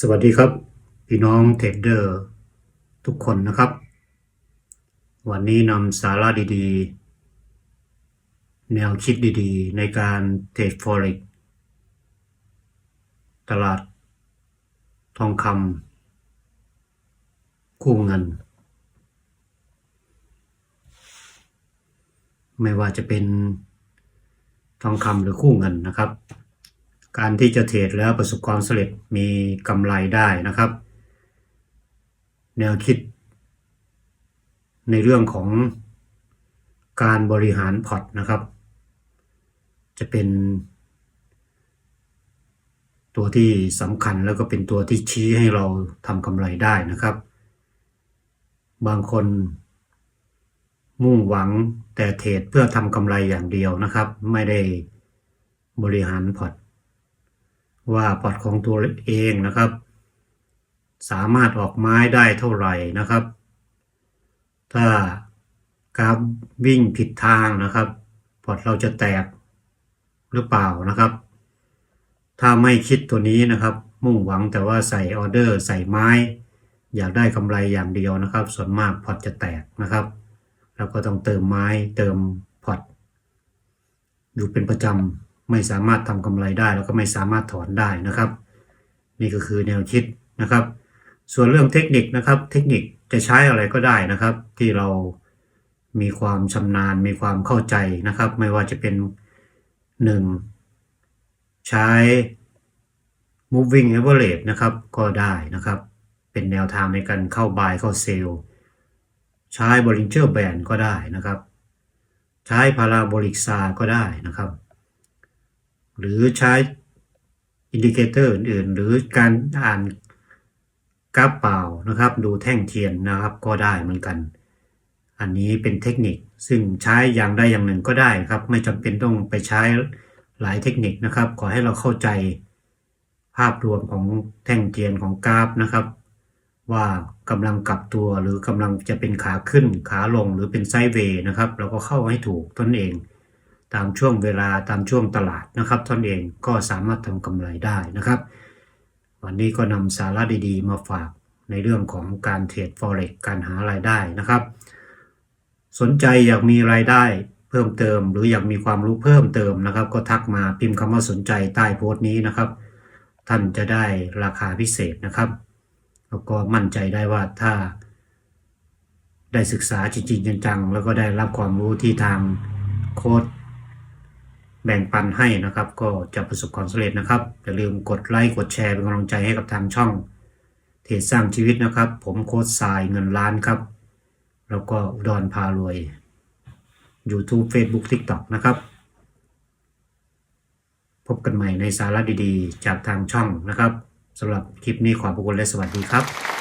สวัสดีครับ พี่น้องเทรดเดอร์ทุกคนนะครับ วันนี้นำสาระดีๆ แนวคิดดีๆ ในการเทรด Forex ตลาด ทองคำคู่เงิน ไม่ว่าจะเป็นทองคำหรือคู่เงินนะครับ การที่จะเทรดแล้วประสบความสำเร็จมีกำไรได้นะครับ แนวคิด ในเรื่องของการบริหารพอร์ตนะครับ จะเป็นตัวที่สำคัญแล้วก็เป็นตัวที่ชี้ให้เราทำกำไรได้นะครับ บางคนมุ่งหวังแต่เทรดเพื่อทำกำไรอย่างเดียวนะครับ ไม่ได้บริหารพอร์ต ว่าพอร์ตของตัวเองนะครับ สามารถออกไม้ได้เท่าไหร่นะครับ ถ้ากราฟวิ่งผิดทางนะครับพอร์ตเราจะแตกหรือเปล่านะครับ ถ้าไม่คิดตัวนี้นะครับ มุ่งหวังแต่ว่าใส่ออเดอร์ใส่ไม้ อยากได้กำไรอย่างเดียวนะครับ ส่วนมากพอร์ตจะแตกนะครับแล้วก็ต้องเติมไม้เติมพอร์ตอยู่เป็นประจำ ไม่สามารถทำกำไรได้แล้วก็ไม่สามารถถอนได้นะครับ นี่ก็คือแนวคิดนะครับ ส่วนเรื่องเทคนิคนะครับ เทคนิคจะใช้อะไรก็ได้นะครับ ที่เรามีความชำนาญมีความเข้าใจนะครับ ไม่ว่าจะเป็น 1. ใช้ moving average นะครับก็ได้นะครับ เป็นแนวทางในการเข้า buy เข้า sell ใช้ Bollinger Band ก็ได้นะครับ ใช้ Parabolic SAR ก็ได้นะครับ หรือใช้อินดิเคเตอร์อื่นๆ หรือการอ่านกราฟเปล่านะครับ ดูแท่งเทียนนะครับก็ได้เหมือนกัน อันนี้เป็นเทคนิคซึ่งใช้อย่างใดอย่างหนึ่งก็ได้ครับ ไม่จำเป็นต้องไปใช้หลายเทคนิคนะครับ ขอให้เราเข้าใจภาพรวมของแท่งเทียนของกราฟนะครับ ว่ากำลังกลับตัวหรือกำลังจะเป็นขาขึ้นขาลงหรือเป็นไซด์เวย์นะครับ เราก็เข้าให้ถูกตนเอง ตามช่วงเวลาตามช่วงตลาดนะครับตนเองก็สามารถทำกำไรได้นะครับ วันนี้ก็นำสาระดีๆ มาฝากในเรื่องของการเทรด forex การหารายได้นะครับ สนใจอยากมีรายได้เพิ่มเติม หรืออยากมีความรู้เพิ่มเติมนะครับ ก็ทักมาพิมพ์คำว่าสนใจใต้โพสต์นี้นะครับ ท่านจะได้ราคาพิเศษนะครับแล้วก็มั่นใจได้ว่าถ้าได้ศึกษาจริงๆจังๆ แล้วก็ได้รับความรู้ที่ทางโค้ด แบ่งปันให้นะครับ ก็จะประสบความสำเร็จนะครับ อย่าลืมกดไลค์กดแชร์เป็นกำลังใจให้กับทางช่อง เทรดสร้างชีวิตนะครับ ผมโค้ดทรายเงินล้านครับ แล้วก็อุดรพารวย YouTube Facebook TikTok นะครับ พบกันใหม่ในสาระดีๆ จากทางช่องนะครับสำหรับคลิปนี้ขอบพระคุณและสวัสดีครับ